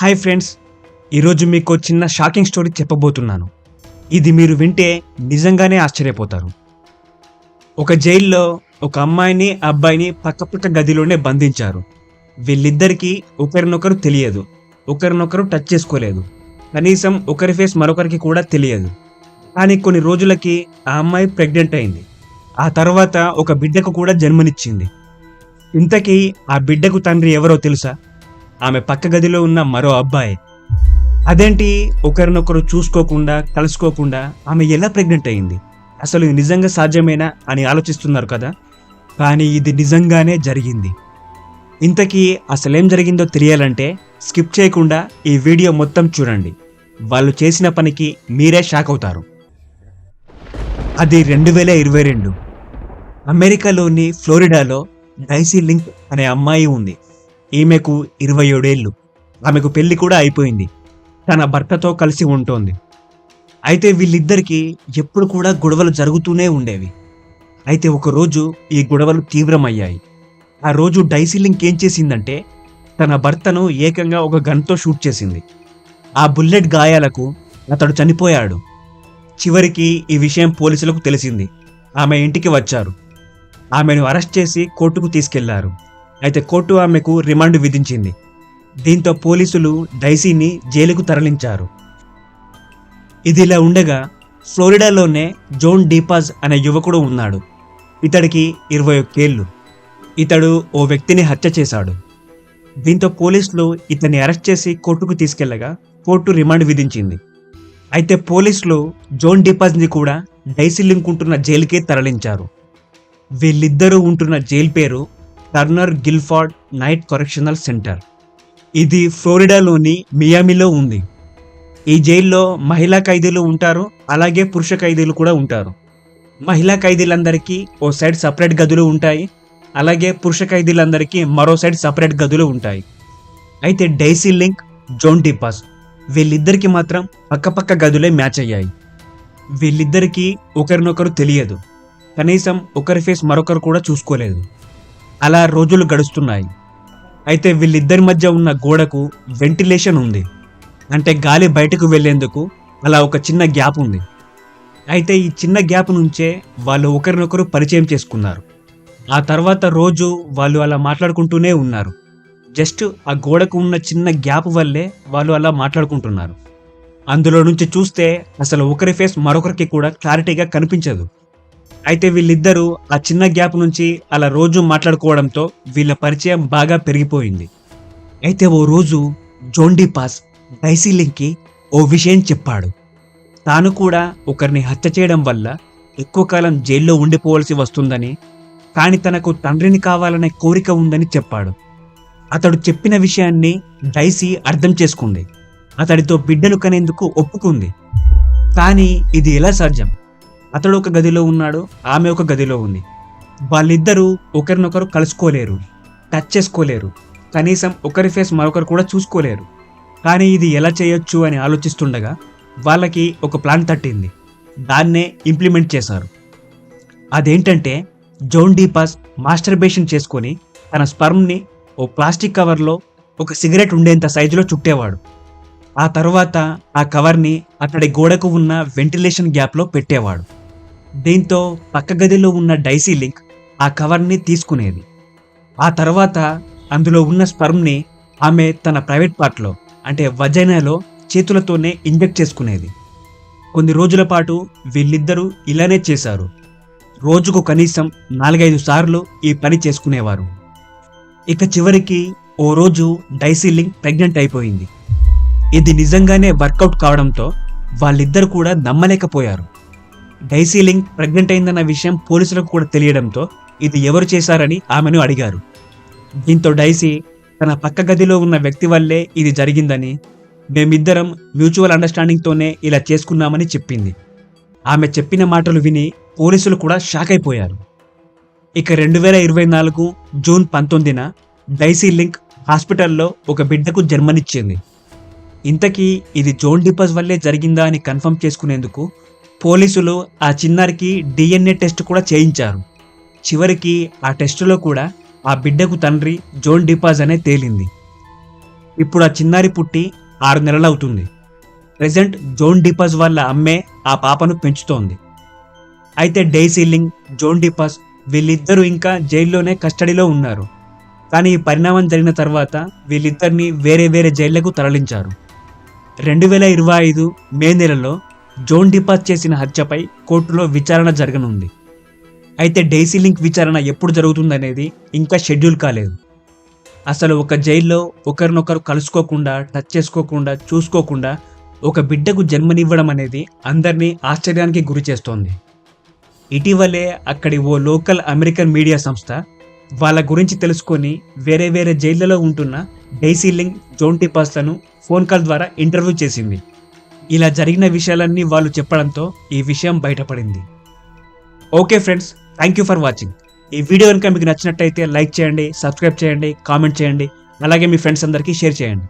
Hi friends ఈరోజు మీకు చిన్న షాకింగ్ స్టోరీ చెప్పబోతున్నాను. ఇది మీరు వింటే నిజంగానే ఆశ్చర్యపోతారు. ఒక జైల్లో ఒక అమ్మాయిని అబ్బాయిని పక్కపక్క గదిలోనే బంధించారు. వీళ్ళిద్దరికీ ఒకరినొకరు తెలియదు ఒకరినొకరు టచ్ చేసుకోలేదు. కనీసం ఒకరి ఫేస్ మరొకరికి కూడా తెలియదు. కానీ కొన్ని రోజులకి ఆ అమ్మాయి ప్రెగ్నెంట్ అయింది. ఆ తర్వాత ఒక బిడ్డకు కూడా జన్మనిచ్చింది. ఇంతకీ ఆ బిడ్డకు తండ్రి ఎవరో తెలుసా? ఆమె పక్క గదిలో ఉన్న మరో అబ్బాయి. అదేంటి? ఒకరినొకరు చూసుకోకుండా కలుసుకోకుండా ఆమె ఎలా ప్రెగ్నెంట్ అయింది? అసలు నిజంగా సాధ్యమేనా అని ఆలోచిస్తున్నారు కదా? కానీ ఇది నిజంగానే జరిగింది. ఇంతకీ అసలేం జరిగిందో తెలియాలంటే స్కిప్ చేయకుండా ఈ వీడియో మొత్తం చూడండి. వాళ్ళు చేసిన పనికి మీరే షాక్ అవుతారు. అది రెండు వేల ఇరవై రెండు. అమెరికాలోని ఫ్లోరిడాలో డైసీ లింక్ అనే అమ్మాయి ఉంది. ఈమెకు ఇరవై ఏడేళ్ళు ఆమెకు పెళ్ళి కూడా అయిపోయింది. తన భర్తతో కలిసి ఉంటోంది. అయితే వీళ్ళిద్దరికీ ఎప్పుడు కూడా గొడవలు జరుగుతూనే ఉండేవి. అయితే ఒకరోజు ఈ గొడవలు తీవ్రమయ్యాయి. ఆ రోజు డైసిలింక్ ఏం చేసిందంటే తన భర్తను ఏకంగా ఒక గన్తో షూట్ చేసింది. ఆ బుల్లెట్ గాయాలకు అతడు చనిపోయాడు. చివరికి ఈ విషయం పోలీసులకు తెలిసింది. ఆమె ఇంటికి వచ్చారు. ఆమెను అరెస్ట్ చేసి కోర్టుకు తీసుకెళ్ళారు. అయితే కోర్టు ఆమెకు రిమాండ్ విధించింది. దీంతో పోలీసులు డైసీని జైలుకు తరలించారు. ఇదిలా ఉండగా ఫ్లోరిడాలోనే జోన్ డీపాజ్ అనే యువకుడు ఉన్నాడు. ఇతడికి ఇరవై ఒక్కేళ్ళు ఇతడు ఓ వ్యక్తిని హత్య చేశాడు. దీంతో పోలీసులు ఇతన్ని అరెస్ట్ చేసి కోర్టుకు తీసుకెళ్ళగా కోర్టు రిమాండ్ విధించింది. అయితే పోలీసులు జోన్ డీపాజ్ని కూడా డైసీ లింక్ ఉంటున్న జైలుకే తరలించారు. వీళ్ళిద్దరూ ఉంటున్న జైలు పేరు Turner Guilford Knight correctional centre ఇది ఫ్లోరిడాలోని మియామిలో ఉంది. ఈ జైల్లో మహిళా ఖైదీలు ఉంటారు అలాగే పురుష ఖైదీలు కూడా ఉంటారు. మహిళా ఖైదీలందరికీ ఓ సైడ్ సపరేట్ గదులు ఉంటాయి అలాగే పురుష ఖైదీలందరికీ మరో సైడ్ సపరేట్ గదులు ఉంటాయి. అయితే డైసీ లింక్ జోన్ డిపాస్ వీళ్ళిద్దరికీ మాత్రం పక్కపక్క గదులే మ్యాచ్ అయ్యాయి. వీళ్ళిద్దరికీ ఒకరినొకరు తెలియదు. కనీసం ఒకరి ఫేస్ మరొకరు కూడా చూసుకోలేదు. అలా రోజులు గడుస్తున్నాయి. అయితే వీళ్ళిద్దరి మధ్య ఉన్న గోడకు వెంటిలేషన్ ఉంది. అంటే గాలి బయటకు వెళ్ళేందుకు అలా ఒక చిన్న గ్యాప్ ఉంది. అయితే ఈ చిన్న గ్యాప్ నుంచే వాళ్ళు ఒకరినొకరు పరిచయం చేసుకున్నారు. ఆ తర్వాత రోజు వాళ్ళు అలా మాట్లాడుకుంటూనే ఉన్నారు. జస్ట్ ఆ గోడకు ఉన్న చిన్న గ్యాప్ వల్లే వాళ్ళు అలా మాట్లాడుకుంటున్నారు. అందులో నుంచి చూస్తే అసలు ఒకరి ఫేస్ మరొకరికి కూడా క్లారిటీగా కనిపించదు. అయితే వీళ్ళిద్దరూ ఆ చిన్న గ్యాప్ నుంచి అలా రోజు మాట్లాడుకోవడంతో వీళ్ళ పరిచయం బాగా పెరిగిపోయింది. అయితే ఓ రోజు జోండీ పాస్ డైసీ లింక్కి ఓ విషయం చెప్పాడు. తాను కూడా ఒకరిని హత్య చేయడం వల్ల ఎక్కువ కాలం జైల్లో ఉండిపోవలసి వస్తుందని కానీ తనకు తండ్రిని కావాలనే కోరిక ఉందని చెప్పాడు. అతడు చెప్పిన విషయాన్ని డైసీ అర్థం చేసుకుంది. అతడితో బిడ్డలు కనేందుకు ఒప్పుకుంది. కానీ ఇది ఎలా సాధ్యం? అతడు ఒక గదిలో ఉన్నాడు ఆమె ఒక గదిలో ఉంది. వాళ్ళిద్దరూ ఒకరినొకరు కలుసుకోలేరు టచ్ చేసుకోలేరు. కనీసం ఒకరి ఫేస్ మరొకరు కూడా చూసుకోలేరు. కానీ ఇది ఎలా చేయొచ్చు అని ఆలోచిస్తుండగా వాళ్ళకి ఒక ప్లాన్ తట్టింది. దాన్నే ఇంప్లిమెంట్ చేశారు. అదేంటంటే జోన్ డీపాస్ మాస్టర్బేషన్ చేసుకొని తన స్పర్మ్ని ఓ ప్లాస్టిక్ కవర్లో ఒక సిగరెట్ ఉండేంత సైజులో చుట్టేవాడు. ఆ తర్వాత ఆ కవర్ని అతడి గోడకు ఉన్న వెంటిలేషన్ గ్యాప్లో పెట్టేవాడు. దీంతో పక్క గదిలో ఉన్న డైసీ లింక్ ఆ కవర్ని తీసుకునేది. ఆ తర్వాత అందులో ఉన్న స్పర్మ్ని ఆమె తన ప్రైవేట్ పార్ట్లో అంటే వజైనాలో చేతులతోనే ఇంజెక్ట్ చేసుకునేది. కొన్ని రోజుల పాటు వీళ్ళిద్దరూ ఇలానే చేశారు. రోజుకు కనీసం నాలుగైదు సార్లు ఈ పని చేసుకునేవారు. ఇక చివరికి ఓ రోజు డైసీ లింక్ ప్రెగ్నెంట్ అయిపోయింది. ఇది నిజంగానే వర్కౌట్ కావడంతో వాళ్ళిద్దరు కూడా నమ్మలేకపోయారు. డైసీ లింక్ ప్రెగ్నెంట్ అయిందన్న విషయం పోలీసులకు కూడా తెలియడంతో ఇది ఎవరు చేశారని ఆమెను అడిగారు. దీంతో డైసీ తన పక్క గదిలో ఉన్న వ్యక్తి వల్లే ఇది జరిగిందని మేమిద్దరం మ్యూచువల్ అండర్స్టాండింగ్తోనే ఇలా చేసుకున్నామని చెప్పింది. ఆమె చెప్పిన మాటలు విని పోలీసులు కూడా షాక్ అయిపోయారు. ఇక రెండు వేల ఇరవై నాలుగు జూన్ పంతొమ్మిదిన డైసీ లింక్ హాస్పిటల్లో ఒక బిడ్డకు జన్మనిచ్చింది. ఇంతకీ ఇది జోన్ డిపాజ్ వల్లే జరిగిందా అని కన్ఫర్మ్ చేసుకునేందుకు పోలీసులు ఆ చిన్నారికి డిఎన్ఏ టెస్ట్ కూడా చేయించారు. చివరికి ఆ టెస్టులో కూడా ఆ బిడ్డకు తండ్రి జోన్ డిపాజ్ అనే తేలింది. ఇప్పుడు ఆ చిన్నారి పుట్టి ఆరు నెలలు అవుతుంది ప్రెసెంట్ జోన్ డిపాజ్ వాళ్ళ అమ్మే ఆ పాపను పెంచుతోంది. అయితే డైసీలింగ్ జోన్ డిపాజ్ వీళ్ళిద్దరూ ఇంకా జైల్లోనే కస్టడీలో ఉన్నారు. కానీ ఈ పరిణామం జరిగిన తర్వాత వీళ్ళిద్దరిని వేరే వేరే జైళ్ళకు తరలించారు. రెండు వేల ఇరవై ఐదు మే నెలలో జోన్ డిపాస్ చేసిన హత్యపై కోర్టులో విచారణ జరగనుంది. అయితే డైసీ లింక్ విచారణ ఎప్పుడు జరుగుతుందనేది ఇంకా షెడ్యూల్ కాలేదు. అసలు ఒక జైల్లో ఒకరినొకరు కలుసుకోకుండా టచ్ చేసుకోకుండా చూసుకోకుండా ఒక బిడ్డకు జన్మనివ్వడం అనేది అందరినీ ఆశ్చర్యానికి గురి చేస్తోంది. ఇటీవలే అక్కడి ఓ లోకల్ అమెరికన్ మీడియా సంస్థ వాళ్ళ గురించి తెలుసుకొని వేరే వేరే జైళ్ళలో ఉంటున్న డైసీ లింక్ జోన్ టిపాస్లను ఫోన్ కాల్ ద్వారా ఇంటర్వ్యూ చేసింది. ఇలా జరిగిన విషయాలన్నీ వాళ్ళు చెప్పడంతో ఈ విషయం బయటపడింది. Okay friends thank you for watching. ఈ వీడియో కనుక మీకు నచ్చినట్టయితే లైక్ చేయండి సబ్స్క్రైబ్ చేయండి కామెంట్ చేయండి అలాగే మీ ఫ్రెండ్స్ అందరికీ షేర్ చేయండి.